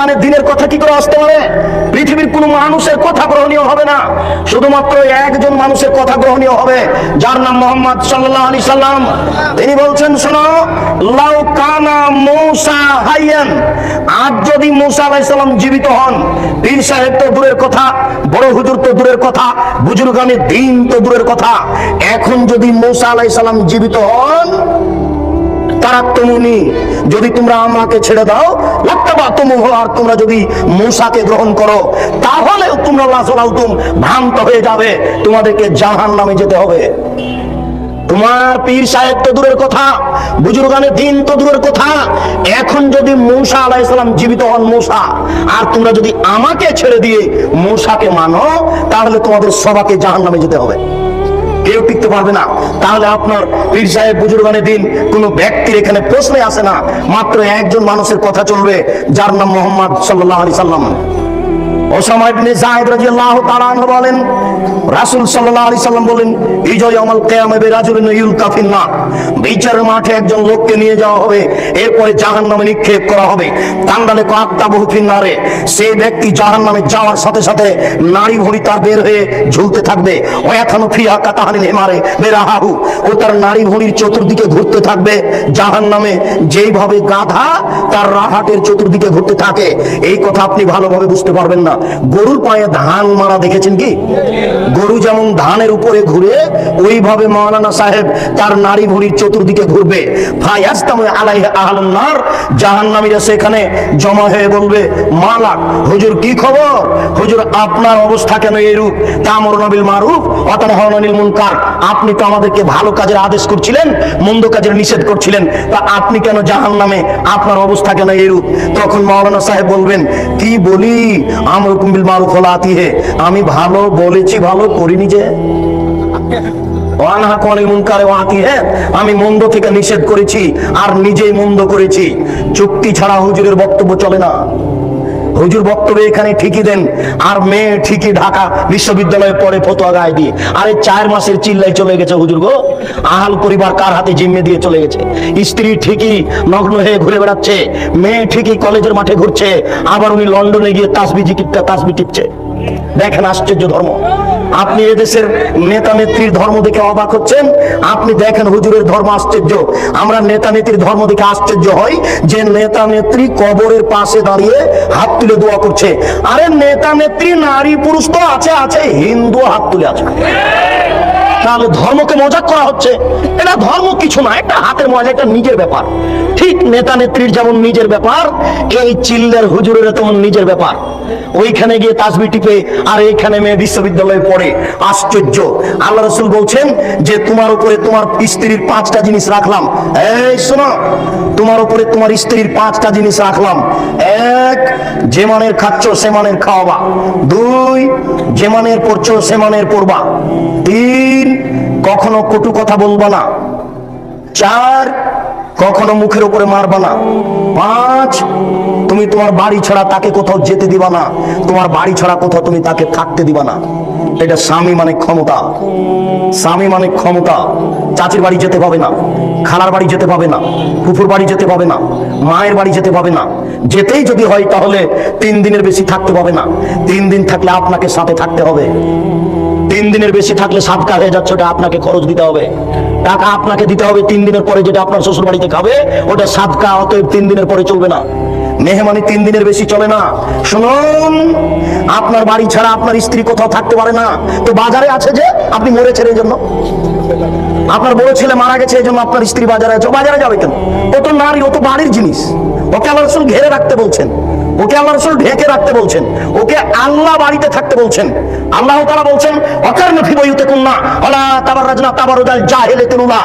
মানে দিনের কথা কি করে আসতে পারে? পৃথিবীর কোনো মানুষের কথা গ্রহণীয় হবে না। শুধুমাত্র একজন মানুষের কথা গ্রহণীয় হবে, যার নাম মোহাম্মদ সাল্লাহ আলি সাল্লাম। তিনি বলছেন, শোনো, লাউ কানা মৌসা হাইয়ান। আজ যদি মুসা আলাইহিস সালাম জীবিত হন, পীর সাহেব তো দূরের কথা, বড় হুজুর তো দূরের কথা, বুজুর্গানে দিন তো দূরের কথা। এখন যদি মৌসা আলাইহিস সালাম জীবিত হন তারা তুমুনি যদি তোমরা আমাকে ছেড়ে দাও আর তোমরা যদি মূসাকে গ্রহণ করো, তাহলে তোমরা লাসলাউতুম ভ্রান্ত হয়ে যাবে, তোমাদেরকে জাহান নামে যেতে হবে। তোমার পীর সাহেব তো দূরের কথা, বুজুর্গানের দিন তো দূরের কথা। এখন যদি মূসা আলাইসালাম জীবিত হন, মূসা, আর তোমরা যদি আমাকে ছেড়ে দিয়ে মূসাকে মানো, তাহলে তোমাদের সবাকে জাহান নামে যেতে হবে। কেউ টিকতে পারবে না। তাহলে আপনার পীর সাহেব বুজুরগানের দিন কোনো ব্যক্তির এখানে প্রশ্নে আসে না। মাত্র একজন মানুষের কথা চলবে, যার নাম মোহাম্মদ সাল্লাহ আলি সাল্লাম। বলেন, রাসূল বিচারের মাঠে একজন লোককে নিয়ে যাওয়া হবে, এরপরে জাহান্নামে নিক্ষেপ করা হবে, তান্ডালে কাকতাবহু ফিন্নারে সেই ব্যক্তি জাহান্নামে যাওয়ার সাথে সাথে নারী ভুঁড়ি তার বের হয়ে ঝুলতে থাকবে ওয়াথানু ও তার নারী ভুঁড়ির চতুর্দিকে ঘুরতে থাকবে, জাহান্নামে যেইভাবে গাধা তার রাহাটের চতুর্দিকে ঘুরতে থাকে, এই কথা আপনি ভালোভাবে বুঝতে পারবেন না। গরুর পায়ে ধান মারা দেখেছেন কি? গরু যেমন ধানের উপরে ঘুরে, ওইভাবে মৌলানা সাহেব তার নারী ভুঁড়ির চতুর্দিকে ঘুরবে। জাহান্নামীরা সেখানে জমা হয়ে বলবে, মালাক, হুজুর কি খবর? হুজুর, আপনার অবস্থা কেন এরূপ তামর নবিল মারুফ মুনকার, আপনি তো আমাদেরকে ভালো কাজের আদেশ করছিলেন, মন্দ কাজের নিষেধ করছিলেন, তা আপনি কেন জাহান নামে আপনার অবস্থা কেন এরূপ তখন মাওলানা সাহেব বলবেন, কি বলি? আমর কুম্বিল মারুফ হলা আতিহে। আমি ভালো বলেছি, ভালো করিনি যে। আমি মন্দ থেকে নিষেধ করেছি, আর নিজেই মন্দ করেছি। চুক্তি ছাড়া হুজুরের বক্তব্য চলে না। হুজুর বক্তব্য এখানে ঠিকই দেন। আর মেয়ে ঠিকই ঢাকা বিশ্ববিদ্যালয়ে পড়ে ফতোয়া গায়ে দিয়ে। আরে চার মাসের চিল্লাই চলে গেছে হুজুর গো। আহাল পরিবার কার হাতে জিম্মে দিয়ে চলে গেছে? স্ত্রী ঠিকই নগ্ন হয়ে ঘুরে বেড়াচ্ছে, মেয়ে ঠিকই কলেজের মাঠে ঘুরছে, আবার উনি লন্ডনে গিয়ে তাসবি জিকিরটা, তাসবি টিপছে। দেখেন আশ্চর্য ধর্ম। আপনি এদেশের নেতা নেত্রীর ধর্ম দেখে অবাক হচ্ছেন? আপনি দেখেন হুজুরের ধর্ম আশ্চর্য। আমরা নেতা নেত্রীর ধর্ম দেখে আশ্চর্য হই যে নেতা নেত্রী কবরের পাশে দাঁড়িয়ে হাত তুলে দোয়া করছে। আরে নেতা নেত্রী, নারী, পুরুষ তো আছে আছে হিন্দু হাত তুলে আছে। তাহলে ধর্মকে মজাক করা হচ্ছে। এটা ধর্ম কিছু না একটা হাতের মজা এটা নিজের ব্যাপার। ঠিক নেতা নেত্রীর যেমন নিজের ব্যাপার এই চিল্লার হুজুরের তেমন নিজের ব্যাপার। ওইখানে গিয়ে তাসবি টিপে, আর এইখানে মেয়ে বিশ্ববিদ্যালয়ে পড়ে। আশ্চর্য। আল্লাহ রসুল বলছেন যে, তোমার উপরে তোমার স্ত্রীর পাঁচটা জিনিস রাখলাম। এই, শোনো। তোমার উপরে তোমার স্ত্রীর পাঁচটা জিনিস রাখলাম। এক, যে মানের খাচ্ছ সে মানের খাওয়াবা। দুই, যে মানের পড়ছো সে মানের পড়বা তিন কখনো কটু কথা বলবা না। চার, কখনো মুখের উপরে মারবা না। পাঁচ, তুমি তোমার বাড়ি ছাড়া তাকে কোথাও যেতে দিবা না। তোমার বাড়ি ছাড়া কোথাও তুমি তাকে থাকতে দিবা না। এটা স্বামী মানে ক্ষমতা। স্বামী মানে ক্ষমতা। চাচির বাড়ি যেতে পাবে না। খালার বাড়ি যেতে পাবে না। ফুফুর বাড়ি যেতে পাবে না। মায়ের বাড়ি যেতে পাবে না। যেতেই যদি হয় তাহলে তিন দিনের বেশি থাকতে পাবে না। তিন দিন থাকলে আপনাকে সাথে থাকতে হবে। দিনের বেশি থাকলে সাতকা হয়ে যাচ্ছে, ওটা আপনাকে খরচ দিতে হবে। টাকা আপনাকে দিতে হবে তিন দিনের পরে যেটা আপনার শ্বশুর বাড়িতে খাবে, ওটা সাতকা অতএব তিন দিনের পরে চলবে না। মেহমানি তিন দিনের বেশি চলে না। শুনুন, আপনার বাড়ি ছাড়া আপনার স্ত্রী কোথাও থাকতে পারে না। তো বাজারে আছে যে, আপনি মরেছেন এই জন্য। আপনার বড় ছেলে মারা গেছে এই জন্য আপনার স্ত্রী বাজারে আছে। বাজারে যাবে কেন? ও তো নারী, ও তো বাড়ির জিনিস। ওকে আল্লাহ ঘেরে রাখতে বলছেন। ওকে আল্লাহ রসুল ঢেকে রাখতে বলছেন, ওকে আল্লাহ বাড়িতে থাকতে বলছেন। আল্লাহ তারা বলছেন অকার নফি বইতে কন্যা হলা তাবার রাজনা তাবার উদাল জাহেলে তেনুলা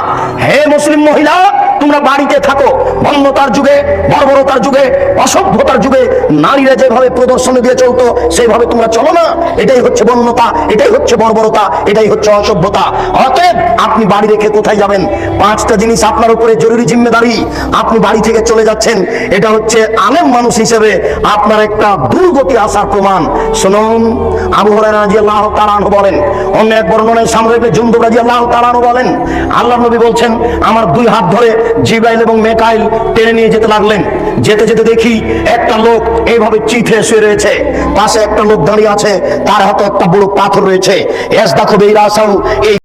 হে মুসলিম মহিলা, তোমরা বাড়িতে থাকো, বন্যতার যুগে, বর্বরতার যুগে, অসভ্যতার যুগে, নারীরা যেভাবে প্রদর্শনী দিয়ে চলতো, সেইভাবে তোমরা চলো না। এটাই হচ্ছে বন্যতা, এটাই হচ্ছে বর্বরতা, এটাই হচ্ছে অসভ্যতা। অতএব আপনি বাড়ি রেখে কোথায় যাবেন? পাঁচটা জিনিস আপনার উপরে জরুরি জিম্মেদারি। আপনি বাড়ি থেকে চলে যাচ্ছেন। এটা হচ্ছে আলেম মানুষ হিসেবে আপনার একটা দুর্গতি আসার প্রমাণ। শুনুন, আবু হরাইরা বলেন, অন্য এক বর্ণনায় জুন্দুব রাদিয়াল্লাহু তাআলা আনহু বলেন আল্লাহ নবী বলছেন, আমার দুই হাত ধরে জিব্রাইল এবং মেকাইল টেনে নিয়ে যেতে লাগলেন। যেতে যেতে দেখি একটা লোক এইভাবে চিঠে শুয়ে রয়েছে। পাশে একটা লোক দাঁড়িয়ে আছে, তার হাতে একটা বড় পাথর রয়েছে। এস দেখো এই রাসাও এই